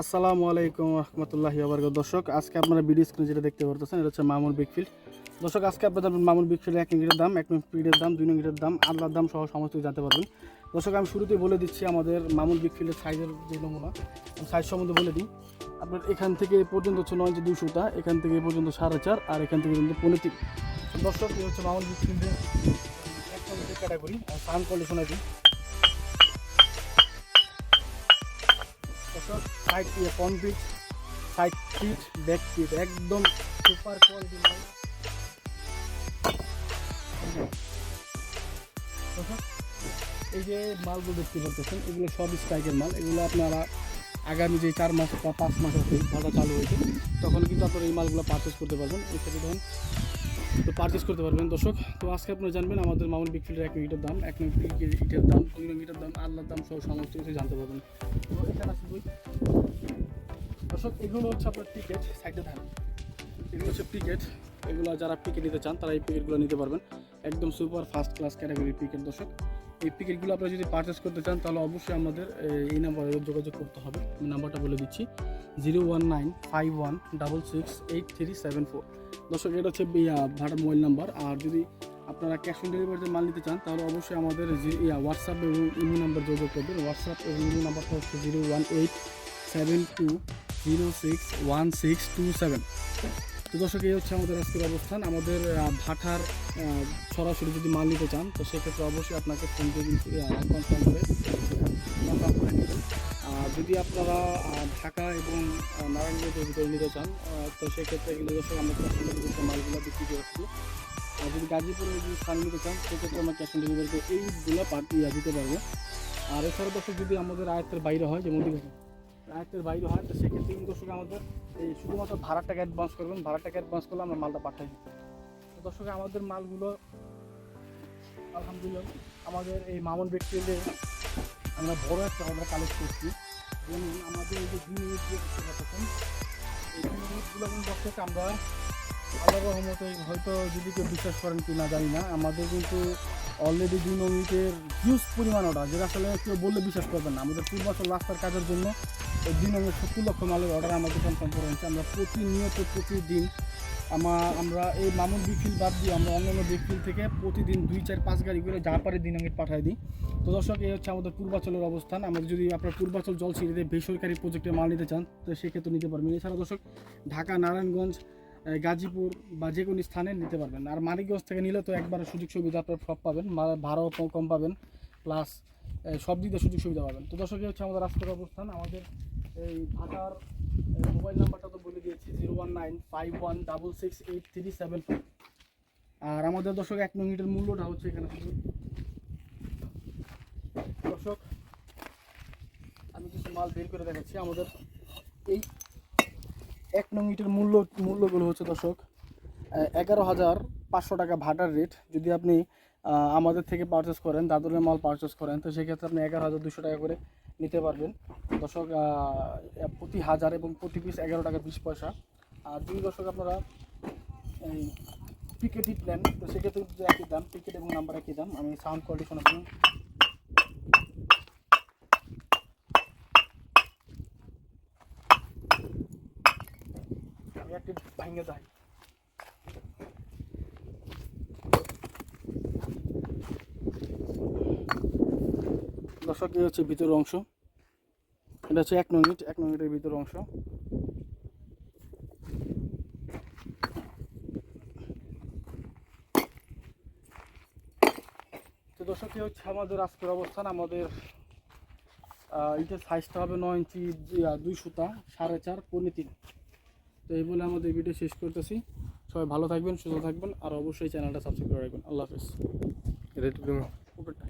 আসসালামু আলাইকুম রহমতুল্লাহি আবরক দর্শক, আজকে আপনারা ভিডিও স্ক্রিনে যেটা দেখতে পারতেছেন, এটা হচ্ছে মামুন বিগফিল্ড দর্শক, আজকে আপনাদের মামুন বিগফিল্ডের এক ইঞ্চির দাম, এক পিটের দাম, দুই ইঞ্চির দাম, আল্লাহর দাম সহ সমস্ত জানতে পারবেন। দর্শক, আমি শুরুতেই বলে দিচ্ছি আমাদের মামুন বিগফিল্ডের সাইজের যে নমুনা সাইজ সম্বন্ধে বলে দিই। আপনার এখান থেকে পর্যন্ত হচ্ছে নয় ইঞ্চি দুশোটা এখান থেকে পর্যন্ত সাড়ে চার, আর এখান থেকে পর্যন্ত পনেরো তিন। দর্শক হচ্ছে মামুন বিগফিল্ডের একটা ক্যাটাগরি আর সাউন্ড কোয়ালিটি শোনা দর্শক সাইড দিয়ে পিট সাইড পিট ব্যাক পিট একদম সুপার কোয়ালিটি মাল এই যে মালগুলো দেখতে পাচ্ছেন, এগুলো সব স্ট্রাইকের মাল। এগুলো আপনারা আগামী যে চার মাস বা পাঁচ মাস আছে ভালো চালু হয়েছে, তখন কিন্তু আপনারা এই মালগুলো পারচেস করতে পারবেন। সাথে ধরুন তো পারচেস করতে পারবেন, দর্শক। তো আজকে আপনারা জানবেন আমাদের মামুন ফিল্ডের এক মিটার দাম, এক ইটের দাম, দুই মিটার দাম আল্লাহর দাম সব সমস্ত কিছু জানতে পারবেন। তো এখানে দর্শক, এগুলো হচ্ছে আপনার টিকেট সাইডে থাকবে এগুলো হচ্ছে পিকেট এগুলো যারা পিকেট নিতে চান, তারা এই পিকেটগুলো নিতে পারবেন। একদম super first class category picket দর্শক। এই পিকেটগুলো আপনারা যদি পারচেস করতে চান, তাহলে অবশ্যই আমাদের এই নাম্বারে যোগাযোগ করতে হবে। আমি নাম্বারটা বলে দিচ্ছি zero one nine five one double six eight three seven four দর্শক, এটা হচ্ছে ভাড়ার মোবাইল নাম্বার আর যদি আপনারা ক্যাশ অন ডেলিভারিতে মাল নিতে চান, তাহলে অবশ্যই আমাদের হোয়াটসঅ্যাপ এবং ইমো নাম্বার যোগাযোগ করবেন। হোয়াটসঅ্যাপ এবং ইমো নাম্বারটা হচ্ছে zero one eight seven two zero six one six two seven তো দর্শক, এই হচ্ছে আমাদের আজকের অবস্থান। আমাদের ভাটার সরাসরি যদি মাল নিতে চান, তো সেক্ষেত্রে অবশ্যই আপনাকে ফোন করে কনফার্ম করে আর যদি আপনারা ঢাকা এবং নারায়ণগঞ্জের ভিতরে নিতে চান তো সেক্ষেত্রে কিন্তু দর্শক, আমরা ক্যাশ অন ডেলিভারিতে মালগুলো বিক্রি করে আসছি। আর যদি গাজীপুরে যদি স্থান নিতে চান, সেক্ষেত্রে আমরা ক্যাশ অন ডেলিভারিতে এইগুলো পার্টি দিতে পারব। আর এছাড়া দর্শক, যদি আমাদের আয়ত্তের বাইরে হয়, যেমন আয়ত্তের বাইরে হয়, তো সেক্ষেত্রে কিন্তু দর্শক আমাদের এই শুধুমাত্র ভাড়ার টাকা অ্যাডভান্স করবেন ভাড়ার টাকা অ্যাডভান্স করলে আমরা মালটা পাঠাই। তো দর্শক, আমাদের মালগুলো, আলহামদুলিল্লাহ, আমাদের এই মামুন ব্যক্তিদের আমরা বড় একটা অর্ডার কালেক্ট করছি। যেমন আমাদের এই যে দুই মিনিট কিন্তু দর্শক, আমরা আল্লাহ রহমতে হয়তো যদি কেউ বিশ্বাস করেন কি না জানি না। আমাদের কিন্তু অলরেডি দুই মিনিটের হিউজ পরিমাণ অর্ডার যেটা আসলে কেউ বললে বিশ্বাস করবেন না। আমাদের পূর্বাচল রাস্তার কাজের জন্য এই দুই নম্বর সত্তর লক্ষ মালের অর্ডার আমাদের কনফার্ম করে হয়েছে আমরা প্রতিনিয়ত প্রতিদিন আমা আমরা এই মামুন বিফিল বাদ দিয়ে আমরা অন্যান্য বিফিল থেকে প্রতিদিন দুই, চার, পাঁচ গাড়ি করে যা পারে দিন আমি পাঠাই দিই। তো দর্শক, এই হচ্ছে আমাদের পূর্বাচলের অবস্থান। আমাদের যদি আপনার পূর্বাচল জল সিঁড়িতে বেসরকারি প্রজেক্টে মাল নিতে চান, তো সেক্ষেত্রে নিতে পারবেন। এছাড়া দর্শক, ঢাকা, নারায়ণগঞ্জ গাজীপুর বা যে কোনো স্থানে নিতে পারবেন। আর মানিকগঞ্জ থেকে নিলে তো একবার সুযোগ সুবিধা আপনার সব পাবেন। ভাড়াও কম- পাবেন। প্লাস সব দিকে সুযোগ সুবিধা পাবেন। তো দর্শক হচ্ছে আমাদের রাস্তার অবস্থান। আমাদের এই ঢাকার মোবাইল নাম্বারটা তো বলে দিয়েছি zero one nine five one double six eight three seven four আর আমাদের দর্শক, এক মিনিটের মূল্যটা হচ্ছে এখানে দর্শক, আমি কিছু মাল বের করে দেখাচ্ছি। আমাদের এক নং ইটের মূল্য, মূল্যগুলো হচ্ছে দর্শক এগারো হাজার পাঁচশো টাকা ভাটার রেট যদি আপনি আমাদের থেকে পারচেস করেন, দাদুরের মাল পারচেস করেন, তো সেক্ষেত্রে আপনি এগারো হাজার দুশো টাকা করে নিতে পারবেন। দর্শক প্রতি হাজার এবং প্রতি পিস এগারো টাকা বিশ পয়সা। আর দুই দর্শক আপনারা, এই পিকেট হিট নেন, তো সেক্ষেত্রে একই দাম পিকেট এবং নাম্বার একই দাম, আমি সাউন্ড কোয়ালিটি শোনাচ্ছি। একটি ভাঙে যাই দর্শক হচ্ছে ভিতরের অংশ। এটা হচ্ছে এক মিনিট এক মিনিটের ভিতরের অংশ। তো দর্শক এই হচ্ছে আমাদের আজকের অবস্থান। আমাদের আহ, এইটার সাইজটা হবে নয় ইঞ্চি দুই- সুতা সাড়ে চার পৌনে তিন। তো এই বলে আমাদের ভিডিও শেষ করতেছি। সবাই ভালো থাকবেন সুস্থ থাকবেন আর অবশ্যই চ্যানেলটা সাবস্ক্রাইব করে রাখবেন। আল্লাহ হাফিজ। উপরটা।